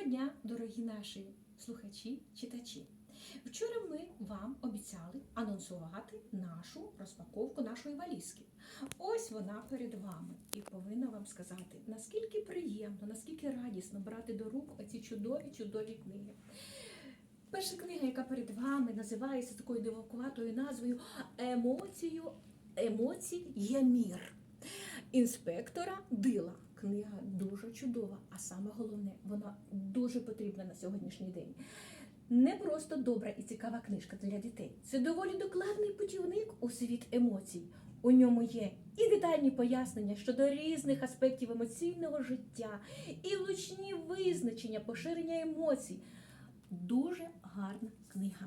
Доброго дня, дорогі наші слухачі, читачі. Вчора ми вам обіцяли анонсувати нашу розпаковку нашої валізки. Ось вона перед вами і повинна вам сказати, наскільки приємно, наскільки радісно брати до рук оці чудові, чудові книги. Перша книга, яка перед вами називається такою дивакуватою назвою Емоцію, емоцій є мір інспектора Дила. Книга дуже чудова, а саме головне, вона дуже потрібна на сьогоднішній день. Не просто добра і цікава книжка для дітей. Це доволі докладний путівник у світ емоцій. У ньому є і детальні пояснення щодо різних аспектів емоційного життя, і влучні визначення, поширення емоцій. Дуже гарна книга.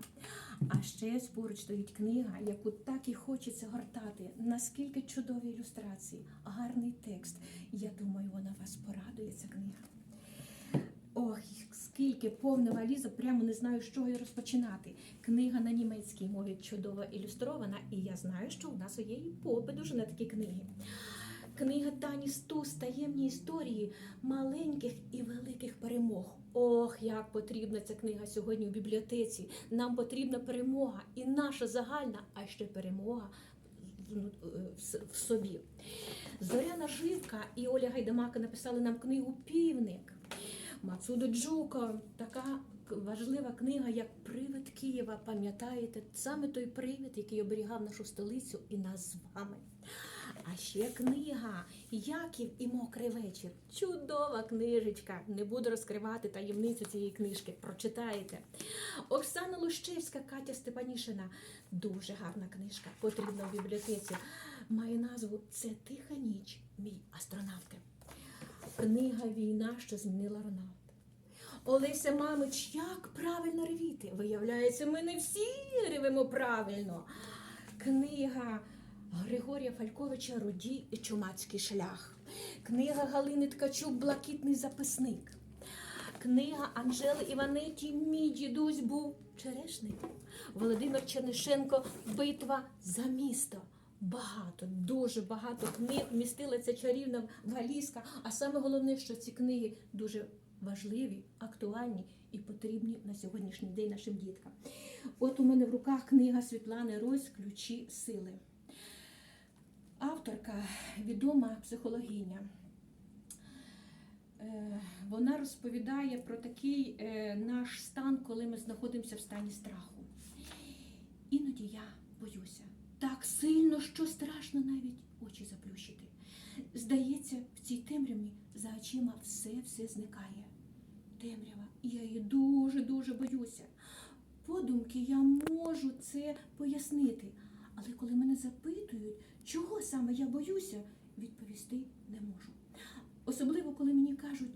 А ще поруч стоїть книга, яку так і хочеться гортати. Наскільки чудові ілюстрації, гарний текст. Я думаю, вона вас порадує, ця книга. Ох, скільки повна валіза, прямо не знаю, з чого розпочинати. Книга на німецькій мові чудово ілюстрована, і я знаю, що у нас є і попит уже на такі книги. Книга Тані Стус таємні історії маленьких і великих перемог. Ох, як потрібна ця книга сьогодні в бібліотеці. Нам потрібна перемога, і наша загальна, а ще перемога в- в- в собі. Зоряна Живка і Оля Гайдамака написали нам книгу Півник. Мацудо Джуко, така важлива книга, як Привид Києва. Пам'ятаєте, саме той привид, який оберігав нашу столицю і нас з вами. А ще книга Яків і Мокрий вечір. Чудова книжечка. Не буду розкривати таємницю цієї книжки. Прочитаєте. Оксана Лущевська, Катя Степанішина. Дуже гарна книжка. Потрібна в бібліотеці. Має назву Це тиха ніч, мій астронавте. Книга Війна, що змінила Роналд. Олеся Мамич, як правильно ревіти? Виявляється, ми не всі ревемо правильно. Книга Григорія Фальковича Руді і Чумацький шлях. Книга Галини Ткачук Блакитний записник. Книга Анжели Іванеті Мій дідусь був черешник. Володимир Чернишенко Битва за місто. Багато, дуже багато книг вмістила ця чарівна валізка. А саме головне, що ці книги дуже важливі, актуальні і потрібні на сьогоднішній день нашим діткам. От у мене в руках книга Світлани Рось Ключі сили. Авторка відома психологиня. Е, Вона розповідає про такий е, наш стан, коли ми знаходимося в стані страху. Іноді я боюся так сильно, що страшно навіть очі заплющити. Здається, в цій темряві за очима все-все зникає. Темрява, і я її дуже-дуже боюся. Подумки я можу це пояснити, але коли мене запитують, чого саме я боюся, відповісти не можу. Особливо, коли мені кажуть,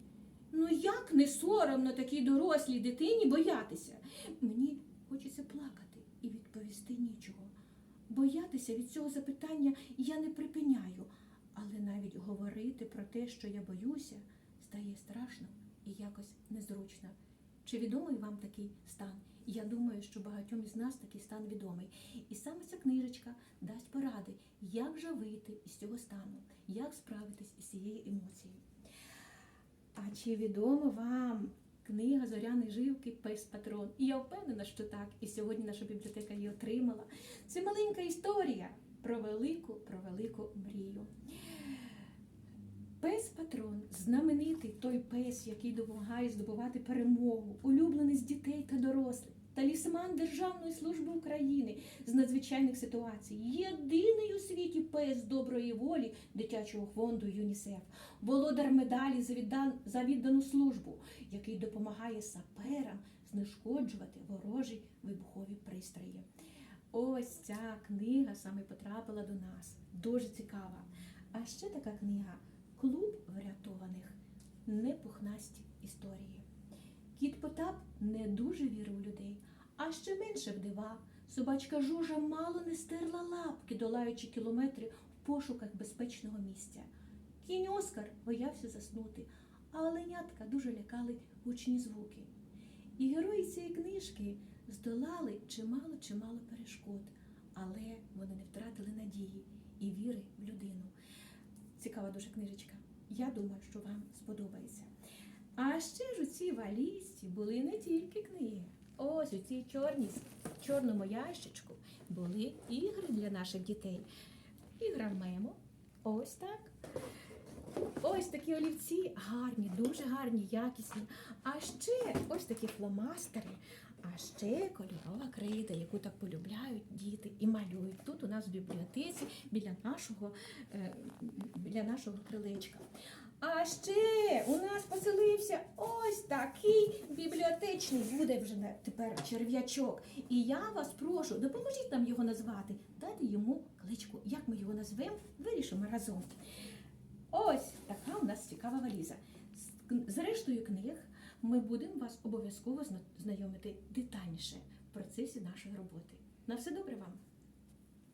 ну як не соромно такій дорослій дитині боятися. Мені хочеться плакати і відповісти нічого. Боятися від цього запитання я не припиняю, але навіть говорити про те, що я боюся, стає страшно і якось незручно. Чи відомий вам такий стан? Я думаю, що багатьом із нас такий стан відомий. І саме ця книжечка дасть поради, як же вийти із цього стану, як справитись із цією емоцією. А чи відома вам книга Зоряни Живки Пес Патрон? І я впевнена, що так. І сьогодні наша бібліотека її отримала. Це маленька історія про велику, про велику мрію. Пес Патрон знаменитий той пес, який допомагає здобувати перемогу, улюблений з дітей та дорослих, талісман Державної служби України з надзвичайних ситуацій, єдиний у світі пес доброї волі дитячого фонду ЮНІСЕФ, володар медалі за, віддан... за віддану службу, який допомагає саперам знешкоджувати ворожі вибухові пристрої. Ось ця книга саме потрапила до нас. Дуже цікава. А ще така книга Клуб врятованих непухнасті історії. Кіт Потап не дуже вірив у людей, а ще менше в дива. Собачка Жужа мало не стерла лапки, долаючи кілометри в пошуках безпечного місця. Кінь Оскар боявся заснути, а оленятка дуже лякали гучні звуки. І герої цієї книжки здолали чимало-чимало перешкод, але вони не втратили надії і віри в людину. Цікава дуже книжечка. Я думаю, що вам сподобається. А ще ж у цій валізці були не тільки книги. Ось у цій чорній, чорному ящичку були ігри для наших дітей. І граємо. Ось так. Ось такі олівці гарні, дуже гарні, якісні. А ще ось такі фломастери, а ще кольорова крейда, яку так полюбляють діти і малюють. Тут у нас в бібліотеці біля нашого, е, біля нашого крилечка. А ще у нас поселився ось такий бібліотечний буде вже тепер черв'ячок. І я вас прошу, допоможіть нам його назвати, дайте йому кличку. Як ми його назвемо, вирішимо разом. Ось така у нас цікава валіза. З кн- З рештою книг ми будемо вас обов'язково знайомити детальніше в процесі нашої роботи. На все добре вам!